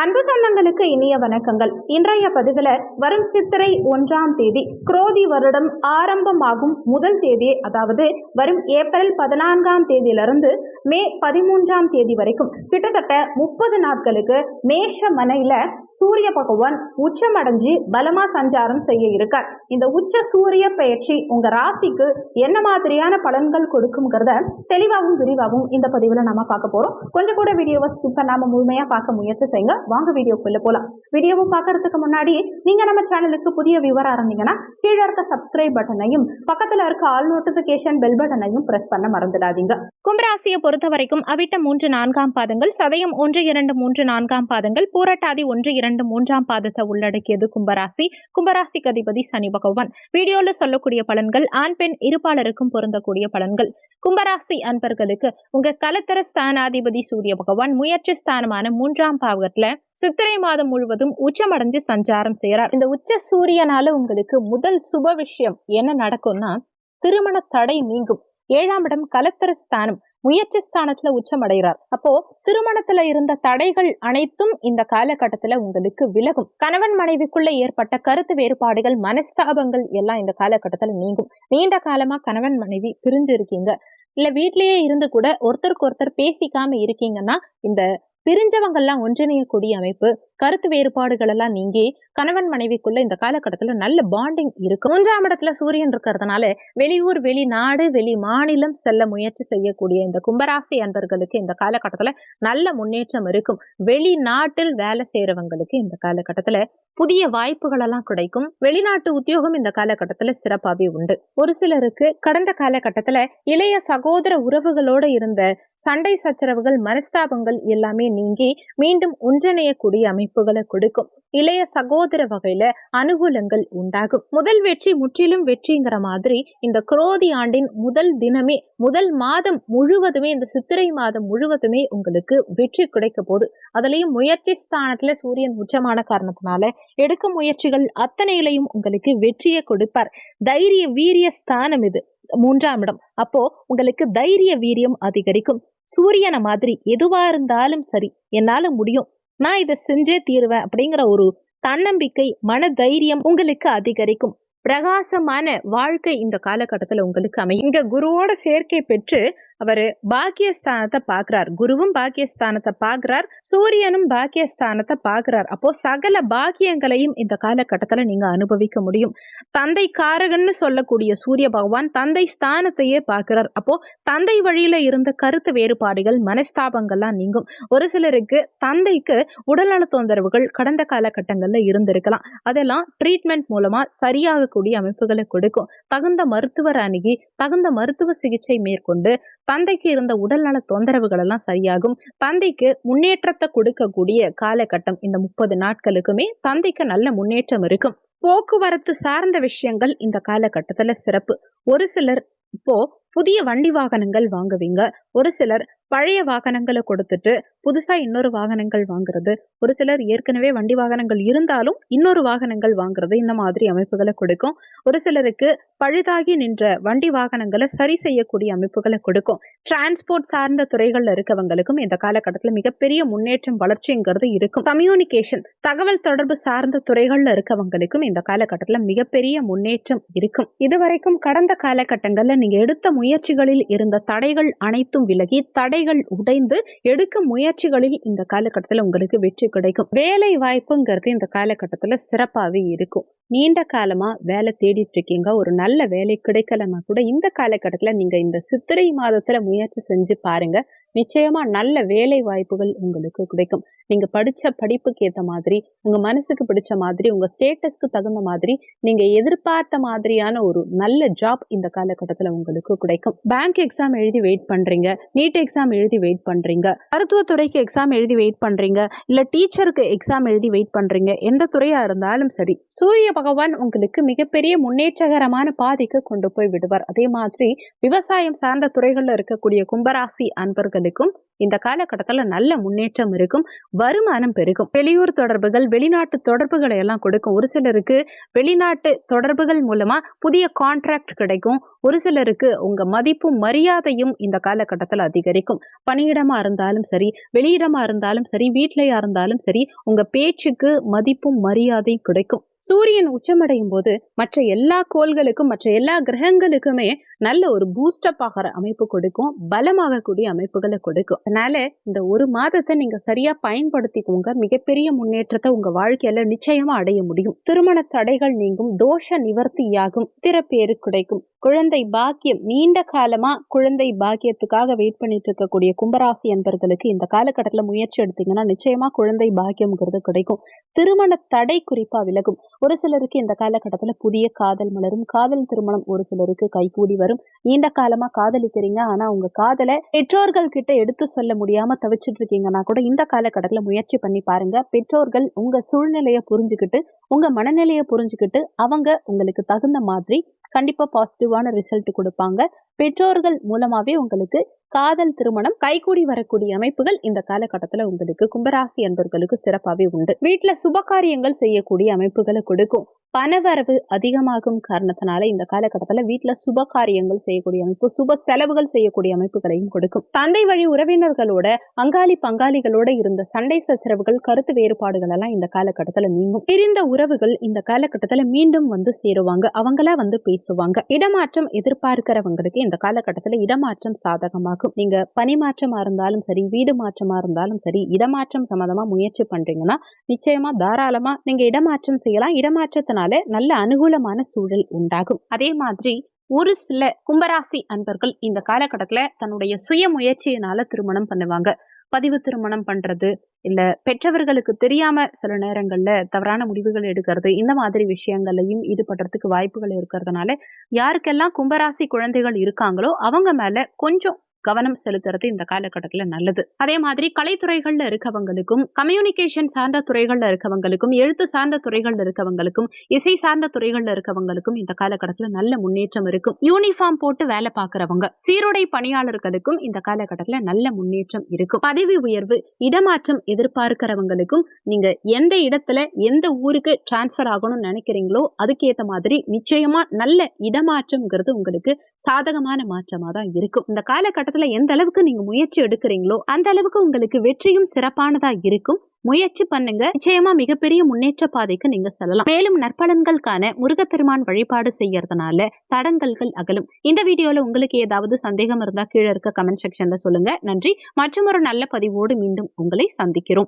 அன்பு சொந்தங்களுக்கு இனிய வணக்கங்கள். இன்றைய பதிவில் வரும் சித்திரை ஒன்றாம் தேதி குரோதி வருடம் ஆரம்பமாகும் முதல் தேதி அதாவது வரும் ஏப்ரல் பதினான்காம் தேதியிலிருந்து மே பதிமூன்றாம் தேதி வரைக்கும் கிட்டத்தட்ட முப்பது நாட்களுக்கு மேஷ மனையில சூரிய பகவான் உச்சமடைஞ்சு பலமா சஞ்சாரம் செய்ய இருக்கார். இந்த உச்ச சூரிய பயிற்சி உங்க ராசிக்கு என்ன மாதிரியான பலன்கள் கொடுக்குங்கிறத தெளிவாகவும் விரிவாகவும் இந்த பதிவில் நாம பார்க்க போறோம். கொஞ்சம் கூட வீடியோவை ஸ்கிப் பண்ணாம முழுமையா பார்க்க முயற்சி செய்யுங்க. வாங்க வீடியோக்குள்ள போலாம். வீடியோவை பார்க்கறதுக்கு முன்னாடி நீங்க நம்ம சேனலுக்கு புதிய விவரம் இருந்தீங்கன்னா கீழே இருக்க சப்ஸ்கிரைப் பட்டனையும் பக்கத்துல இருக்க ஆல் நோட்டிபிகேஷன் பெல் பட்டனையும் பிரஸ் பண்ண மறந்துடாதீங்க. கும்பராசியை பொறுத்த வரைக்கும் அவிட்ட மூன்று நான்காம் பாதங்கள் சதயம் ஒன்று இரண்டு மூன்று நான்காம் பாதங்கள் பூரட்டாதி ஒன்று இரண்டு மூன்றாம் பாதத்தை உள்ளடக்கியது கும்பராசி. கும்பராசிக்கு அதிபதி சனி பகவான். வீடியோல சொல்லக்கூடிய பலன்கள் ஆண் பெண் இருப்பாளருக்கும் பொருந்தக்கூடிய பலன்கள். கும்பராசி அன்பர்களுக்கு உங்க கலத்தர ஸ்தானாதிபதி சூரிய பகவான் முயற்சி ஸ்தானமான மூன்றாம் பாவகத்துல சித்திரை மாதம் முழுவதும் உச்சமடைஞ்சு சஞ்சாரம் செய்யறார் இந்த உச்ச சூரியனால உங்களுக்கு முதல் சுப விஷயம் என்ன நடக்கும்னா திருமண தடை நீங்கும். ஏழாம் இடம் கலத்தர ஸ்தானம் முயற்சி ஸ்தானத்துல உச்சமடைகிறார். அப்போ திருமணத்துல இருந்த தடைகள் அனைத்தும் இந்த காலகட்டத்துல உங்களுக்கு விலகும். கணவன் மனைவிக்குள்ள ஏற்பட்ட கருத்து வேறுபாடுகள் மனஸ்தாபங்கள் எல்லாம் இந்த காலகட்டத்துல நீங்கும். நீண்ட காலமா கணவன் மனைவி பிரிஞ்சு இருக்கீங்க இல்ல வீட்லயே இருந்து கூட ஒருத்தருக்கு ஒருத்தர் பேசிக்காம இருக்கீங்கன்னா இந்த பிரிஞ்சவங்கெல்லாம் ஒன்றிணையக்கூடிய அமைப்பு கருத்து வேறுபாடுகள் எல்லாம் நீங்கி கணவன் மனைவிக்குள்ள இந்த காலகட்டத்துல நல்ல பாண்டிங் இருக்கும். மூன்றாம் இடத்துல சூரியன் இருக்கிறதுனால வெளியூர் வெளிநாடு வெளி மாநிலம் செல்ல முயற்சி செய்யக்கூடிய இந்த கும்பராசி அன்பர்களுக்கு இந்த காலகட்டத்துல நல்ல முன்னேற்றம் இருக்கும். வெளிநாட்டில் வேலை செய்யறவங்களுக்கு இந்த காலகட்டத்துல புதிய வாய்ப்புகள் எல்லாம் கிடைக்கும். வெளிநாட்டு உத்தியோகம் இந்த காலகட்டத்துல சிறப்பாகவே உண்டு. ஒரு சிலருக்கு கடந்த காலகட்டத்துல இளைய சகோதர உறவுகளோட இருந்த சண்டை சச்சரவுகள் மனஸ்தாபங்கள் எல்லாமே நீங்கி மீண்டும் ஒன்றிணையக்கூடிய அமைப்புகளை கொடுக்கும். இளைய சகோதர வகையில அனுகூலங்கள் உண்டாகும். முதல் வெற்றி முற்றிலும் வெற்றிங்கிற மாதிரி இந்த குரோதி ஆண்டின் முதல் தினமே முதல் மாதம் முழுவதுமே இந்த சித்திரை மாதம் முழுவதுமே உங்களுக்கு வெற்றி கிடைக்க போகுது. அதுலயும் முயற்சி ஸ்தானத்துல சூரியன் உச்சமான காரணத்தினால எடுக்கும் முயற்சிகள் அத்தனையிலையும் உங்களுக்கு வெற்றியை கொடுப்பார். தைரிய வீரிய ஸ்தானம் இது மூன்றாம் இடம். அப்போ உங்களுக்கு தைரிய வீரியம் அதிகரிக்கும். சூரியனை மாதிரி எதுவா இருந்தாலும் சரி என்னால முடியும். நான் இதை செஞ்சே தீருவேன் அப்படிங்கிற ஒரு தன்னம்பிக்கை மன தைரியம் உங்களுக்கு அதிகரிக்கும். பிரகாசமான வாழ்க்கை இந்த காலகட்டத்தில் உங்களுக்கு அமையும். இங்க குருவோட சேர்க்கை பெற்று அவர் பாக்கியஸ்தானத்தை பார்க்கிறார். குருவும் பாக்கியஸ்தானத்தை பார்க்கிறார். சூரியனும் பாக்கியஸ்தானத்தை பார்க்கிறார். அப்போ சகல பாக்கியங்களையும் இந்த காலகட்டத்துல நீங்க அனுபவிக்க முடியும். தந்தை காரகன்னு சொல்லக்கூடிய சூரிய பகவான் தந்தை ஸ்தானத்தையே பார்க்கிறார். அப்போ தந்தை வழியில இருந்த கருத்து வேறுபாடுகள் மனஸ்தாபங்கள்லாம் நீங்கும். ஒரு சிலருக்கு தந்தைக்கு உடல்நல தொந்தரவுகள் கடந்த காலகட்டங்கள்ல இருந்திருக்கலாம். அதெல்லாம் ட்ரீட்மெண்ட் மூலமா சரியாகக்கூடிய அமைப்புகளை கொடுக்கும். தகுந்த மருத்துவர் அணுகி தகுந்த மருத்துவ சிகிச்சை மேற்கொண்டு தந்தைக்கு இருந்த உடல்நல தொந்தரவுகள் எல்லாம் சரியாகும். தந்தைக்கு முன்னேற்றத்தை கொடுக்கக்கூடிய காலகட்டம் இந்த முப்பது நாட்களுக்குமே தந்தைக்கு நல்ல முன்னேற்றம் இருக்கும். போக்குவரத்து சார்ந்த விஷயங்கள் இந்த காலகட்டத்துல சிறப்பு. ஒரு சிலர் இப்போ புதிய வண்டி வாகனங்கள் வாங்குவீங்க. ஒரு சிலர் பழைய வாகனங்களை கொடுத்துட்டு புதுசா இன்னொரு வாகனங்கள் வாங்குறது ஒரு சிலர் ஏற்கனவே வண்டி வாகனங்கள் இருந்தாலும் இன்னொரு வாகனங்கள் வாங்குறது இந்த மாதிரி அமைப்புகளை கொடுக்கும். ஒரு சிலருக்கு பழுதாகி நின்ற வண்டி வாகனங்களை சரி செய்யக்கூடிய அமைப்புகளை கொடுக்கும். டிரான்ஸ்போர்ட் சார்ந்த துறைகள்ல இருக்கவங்களுக்கும் இந்த காலகட்டத்தில் மிகப்பெரிய முன்னேற்றம் வளர்ச்சிங்கிறது இருக்கும். கம்யூனிகேஷன் தகவல் தொடர்பு சார்ந்த துறைகள்ல இருக்கவங்களுக்கும் இந்த காலகட்டத்தில் மிகப்பெரிய முன்னேற்றம் இருக்கும். இதுவரைக்கும் கடந்த காலகட்டங்கள்ல நீங்க எடுத்த முயற்சிகளில் இருந்த தடைகள் அனைத்தும் விலகி தடைகள் உடைந்து எடுக்கும் முயற்சிகளில் இந்த காலகட்டத்தில் உங்களுக்கு வெற்றி கிடைக்கும். வேலை வாய்ப்புங்கிறது இந்த காலகட்டத்தில் சிறப்பாகவே இருக்கும். நீண்ட காலமா வேலை தேடிட்டு இருக்கீங்க ஒரு நல்ல வேலை கிடைக்கலன்னா கூட இந்த காலகட்டத்தில் நீங்க இந்த சித்திரை மாதத்துல முயற்சி செஞ்சு பாருங்க. நிச்சயமா நல்ல வேலை வாய்ப்புகள் உங்களுக்கு கிடைக்கும். நீங்க படிச்ச படிப்புக்கு ஏத்த மாதிரி உங்க மனசுக்கு பிடிச்ச மாதிரி உங்க ஸ்டேட்டஸ்க்கு தகுந்த மாதிரி நீங்க எதிர்பார்த்த மாதிரியான ஒரு நல்ல ஜாப் இந்த காலகட்டத்துல உங்களுக்கு கிடைக்கும். பேங்க் எக்ஸாம் எழுதி வெயிட் பண்றீங்க நீட் எக்ஸாம் எழுதி வெயிட் பண்றீங்க மருத்துவத்துறைக்கு எக்ஸாம் எழுதி வெயிட் பண்றீங்க இல்ல டீச்சருக்கு எக்ஸாம் எழுதி வெயிட் பண்றீங்க எந்த துறையா இருந்தாலும் சரி சூரிய பகவான் உங்களுக்கு மிகப்பெரிய முன்னேற்றகரமான பாதைக்கு கொண்டு போய் விடுவார். அதே மாதிரி விவசாயம் சார்ந்த துறைகள்ல இருக்கக்கூடிய கும்பராசி Merci. இந்த காலகட்டத்துல நல்ல முன்னேற்றம் இருக்கும் வருமானம் பெருகும். வெளியூர் தொடர்புகள் வெளிநாட்டு தொடர்புகளை எல்லாம் கொடுக்கும். ஒரு சிலருக்கு வெளிநாட்டு தொடர்புகள் மூலமா புதிய கான்ட்ராக்ட் கிடைக்கும். ஒரு சிலருக்கு உங்க மதிப்பும் மரியாதையும் இந்த காலகட்டத்தில் அதிகரிக்கும். பணியிடமா இருந்தாலும் சரி வெளியிடமா இருந்தாலும் சரி வீட்லயா இருந்தாலும் சரி உங்க பேச்சுக்கு மதிப்பும் மரியாதையும் கிடைக்கும். சூரியன் உச்சமடையும் போது மற்ற எல்லா கோள்களுக்கும் மற்ற எல்லா கிரகங்களுக்குமே நல்ல ஒரு பூஸ்டப் ஆகிற அமைப்பு கொடுக்கும். பலமாகக்கூடிய அமைப்புகளை கொடுக்கும். அதனால இந்த ஒரு மாதத்தை நீங்க சரியா பயன்படுத்திக்கோங்க. மிகப்பெரிய முன்னேற்றத்தை உங்க வாழ்க்கையில நிச்சயமா அடைய முடியும். திருமண தடைகள் நீங்கும் தோஷ நிவர்த்தியாகும் திறப்பேறு கிடைக்கும். குழந்தை பாக்கியம் நீண்ட காலமா குழந்தை பாக்கியத்துக்காக வெயிட் பண்ணிட்டு இருக்கக்கூடிய கும்பராசி அன்பர்களுக்கு இந்த காலகட்டத்தில் முயற்சி எடுத்தீங்கன்னா நிச்சயமா குழந்தை பாக்கியம்ங்கிறது கிடைக்கும். திருமண தடை குறிப்பா விலகும். ஒரு சிலருக்கு இந்த காலகட்டத்தில் புதிய காதல் மலரும். காதல் திருமணம் ஒரு சிலருக்கு கைகூடி வரும். நீண்ட காலமா காதலிக்கிறீங்க. ஆனா உங்க காதலை பெற்றோர்கள் கிட்ட எடுத்து சொல்ல முடியாம தவிச்சிட்டு இருக்கீங்கன்னா கூட இந்த காலகட்டத்தில் முயற்சி பண்ணி பாருங்க. பெற்றோர்கள் உங்க சூழ்நிலையை புரிஞ்சுக்கிட்டு உங்க மனநிலையை புரிஞ்சுக்கிட்டு அவங்க உங்களுக்கு தகுந்த மாதிரி கண்டிப்பா பாசிட்டிவான ரிசல்ட் கொடுப்பாங்க. பெற்றோர்கள் மூலமாவே உங்களுக்கு காதல் திருமணம் கைகூடி வரக்கூடிய அமைப்புகள் இந்த காலகட்டத்தில் உங்களுக்கு கும்பராசி அன்பர்களுக்கு சிறப்பாகவே உண்டு. வீட்டில் சுப காரியங்கள் செய்யக்கூடிய அமைப்புகளை கொடுக்கும். பணவரவு அதிகமாகும் காரணத்தினால இந்த காலகட்டத்தில் வீட்டில் சுப காரியங்கள் செய்யக்கூடிய அமைப்பு சுப செலவுகள் செய்யக்கூடிய அமைப்புகளையும் கொடுக்கும். தந்தை வழி உறவினர்களோட அங்காளி பங்காளிகளோட இருந்த சண்டை சச்சரவுகள் கருத்து வேறுபாடுகள் எல்லாம் இந்த காலகட்டத்தில் நீங்கும். பிரிந்த உறவுகள் இந்த காலகட்டத்தில் மீண்டும் வந்து சேருவாங்க. அவங்களா வந்து பேசுவாங்க. இடமாற்றம் எதிர்பார்க்கிறவங்களுக்கு இந்த காலகட்டத்தில் இடமாற்றம் சாதகமாகும். நீங்க பணிமாற்றமா இருந்தாலும் சரி வீடு மாற்றமா இருந்தாலும் சரி இடமாற்றம் சம்மந்தமா முயற்சி பண்றீங்கன்னா நிச்சயமா தாராளமா நீங்க இடமாற்றம் செய்யலாம். இடமாற்றத்தினால நல்ல அனுகூலமான சூழல் உண்டாகும். அதே மாதிரி ஒரு சில கும்பராசி அன்பர்கள் இந்த காலகட்டத்துல தன்னுடைய சுய முயற்சியினால திருமணம் பண்ணுவாங்க. பதிவு திருமணம் பண்றது இல்ல பெற்றவர்களுக்கு தெரியாம சில நேரங்கள்ல தவறான முடிவுகள் எடுக்கிறது இந்த மாதிரி விஷயங்கள்லையும் ஈடுபடுறதுக்கு வாய்ப்புகள் இருக்கிறதுனால யாருக்கெல்லாம் கும்பராசி குழந்தைகள் இருக்காங்களோ அவங்க மேல கொஞ்சம் கவனம் செலுத்துறது இந்த காலகட்டத்துல நல்லது. அதே மாதிரி கலைத்துறைகள்ல இருக்கவங்களுக்கும் கம்யூனிகேஷன் சார்ந்த துறைகள்ல இருக்கவங்களுக்கும் எழுத்து சார்ந்த துறைகள்ல இருக்கவங்களுக்கும் இசை சார்ந்த துறைகள்ல இருக்கவங்களுக்கும் இந்த காலகட்டத்தில் நல்ல முன்னேற்றம் இருக்கும் யூனிஃபார்ம் போட்டு வேலை பார்க்கறவங்க சீருடை பணியாளர்களுக்கும் இந்த காலகட்டத்துல நல்ல முன்னேற்றம் இருக்கும் பதவி உயர்வு இடமாற்றம் எதிர்பார்க்கிறவங்களுக்கும் நீங்க எந்த இடத்துல எந்த ஊருக்கு டிரான்ஸ்ஃபர் ஆகணும்னு நினைக்கிறீங்களோ அதுக்கேற்ற மாதிரி நிச்சயமா நல்ல இடமாற்றம்ங்கிறது உங்களுக்கு சாதகமான மாற்றமா தான் இருக்கும். இந்த காலகட்டத்துல எந்த அளவுக்கு நீங்க முயற்சி எடுக்கிறீங்களோ அந்த அளவுக்கு உங்களுக்கு வெற்றியும் சிறப்பானதா இருக்கும். முயற்சி பண்ணுங்க. நிச்சயமா மிகப்பெரிய முன்னேற்ற பாதைக்கு நீங்க செல்லலாம். மேலும் நற்பலன்களுக்கான முருகப்பெருமான் வழிபாடு செய்யறதுனால தடங்கல்கள் அகலும். இந்த வீடியோல உங்களுக்கு ஏதாவது சந்தேகம் இருந்தா கீழே இருக்க கமெண்ட் செக்ஷன்ல சொல்லுங்க. நன்றி. மற்றும் ஒரு நல்ல பதிவோடு மீண்டும் உங்களை சந்திக்கிறோம்.